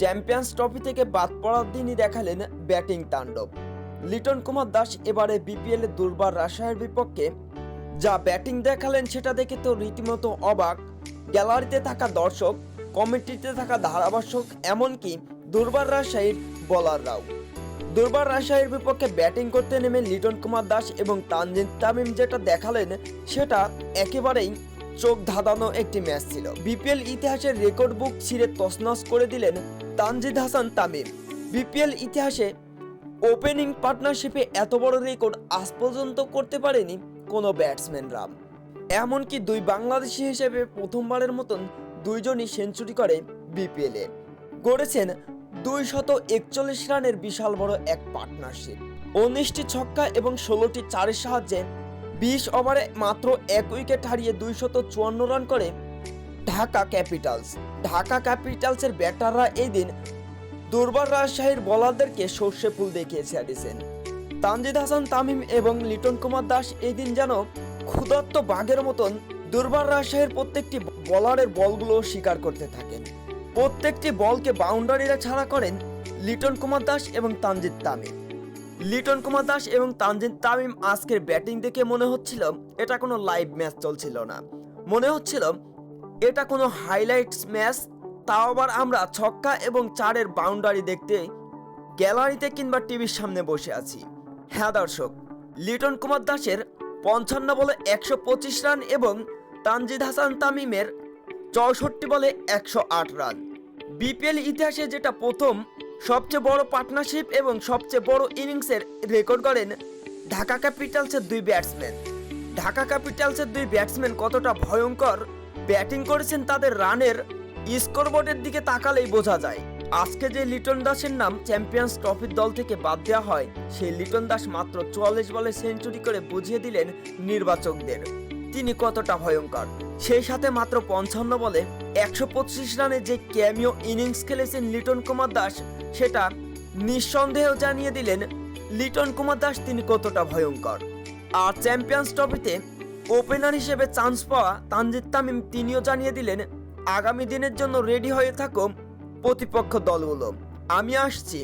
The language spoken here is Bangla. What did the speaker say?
চ্যাম্পিয়ন্স ট্রফি থেকে বাদ পড়ার দিনই দেখালেন ব্যাটিং তাণ্ডব। লিটন কুমার দাস এবারে বিপিএল দুর্বার রাজশাহীর বিপক্ষে যা ব্যাটিং দেখালেন সেটা দেখে তো রীতিমতো অবাক। গ্যালারিতে থাকা দর্শক, কমিটিতে থাকা ধারাভাষ্যক, এমনকি দুর্বার রাজশাহীর বলাররাও। দুর্বার রাজশাহীর বিপক্ষে ব্যাটিং করতে নেমে লিটন কুমার দাস এবং তানজিদ তামিম যেটা দেখালেন সেটা একেবারেই চোখ ধাঁধানো একটি ম্যাচ ছিল। বিপিএল ইতিহাসের রেকর্ড বুক ছিঁড়ে তছনছ করে দিলেন তানজিদ হাসান তামিম। বিপিএল ইতিহাসে ওপেনিং পার্টনারশিপে এত বড় রেকর্ড আজ পর্যন্ত করতে পারেনি কোনো ব্যাটসম্যানরা। এমনকি দুই বাংলাদেশি হিসেবে প্রথমবারের মতন দুইজনই সেঞ্চুরি করে বিপিএলে গড়েছেন দুই শত একচল্লিশ রানের বিশাল বড় এক পার্টনারশিপ। উনিশটি ছক্কা এবং ষোলোটি চারের সাহায্যে বিশ ওভারে মাত্র এক উইকেট হারিয়ে দুই শত চুয়ান্ন রান করে ঢাকা ক্যাপিটালস। ঢাকা ক্যাপিটালসের ব্যাটাররা এই দিন দুর্বার রাজশাহীর বোলারদেরকে সর্ষে ফুল দেখিয়েছে আডিসেন তানজিদ হাসান, তামিম এবং লিটন কুমার দাস এই দিন যেন ক্ষুধার্ত বাঘের মতন দুর্বার রাজশাহীর প্রত্যেকটি বলারের বলগুলো শিকার করতে থাকেন। প্রত্যেকটি বলকে বাউন্ডারিরা ছাড়া করেন লিটন কুমার দাস এবং তানজিদ তামিম। লিটন কুমার দাস এবং তানজিদ তামিম আজকের ব্যাটিং দেখে মনে হচ্ছিল এটা কোনো লাইভ ম্যাচ চলছিল না। মনে হচ্ছিল এটা কোনো হাইলাইটস ম্যাচ তাও আবার আমরা ছক্কা এবং চারের বাউন্ডারি দেখতে গ্যালারিতে কিংবা টিভির সামনে বসে আছি। হ্যাঁ দর্শক, লিটন কুমার দাসের পঞ্চান্ন বলে একশো পঁচিশ রান এবং তানজিদ হাসান তামিমের চৌষট্টি বলে একশো আট রান বিপিএল ইতিহাসে যেটা প্রথম সবচেয়ে বড় পার্টনারশিপ এবং সবচেয়ে বড় ইনিংসের রেকর্ড করেন ঢাকা ক্যাপিটালসের দুই ব্যাটসম্যান ঢাকা ক্যাপিটালসের দুই ব্যাটসম্যান কতটা ভয়ঙ্কর ব্যাটিং করেছেন তাদের রানের স্কোরবোর্ডের দিকে তাকালেই বোঝা যায়। আজকে যে লিটন দাসের নাম চ্যাম্পিয়ন্স ট্রফির দল থেকে বাদ দেওয়া হয়, সেই লিটন দাস মাত্র চুয়াল্লিশ বলে সেঞ্চুরি করে বুঝিয়ে দিলেন নির্বাচকদের। তিনি কতটা ভয়ঙ্কর, সেই সাথে মাত্র পঞ্চান্ন বলে একশো পঁচিশ রানে যে ক্যামিও ইনিংস খেলেছেন লিটন কুমার দাস, সেটা নিঃসন্দেহ জানিয়ে দিলেন লিটন কুমার দাস তিনি কতটা ভয়ঙ্কর। আর চ্যাম্পিয়ন্স ট্রফিতে ওপেনার হিসেবে চান্স পাওয়া তানজিদ তামিম তিনিও জানিয়ে দিলেন, আগামী দিনের জন্য রেডি হয়ে থাকো প্রতিপক্ষ দলগুলো। আমি আসছি।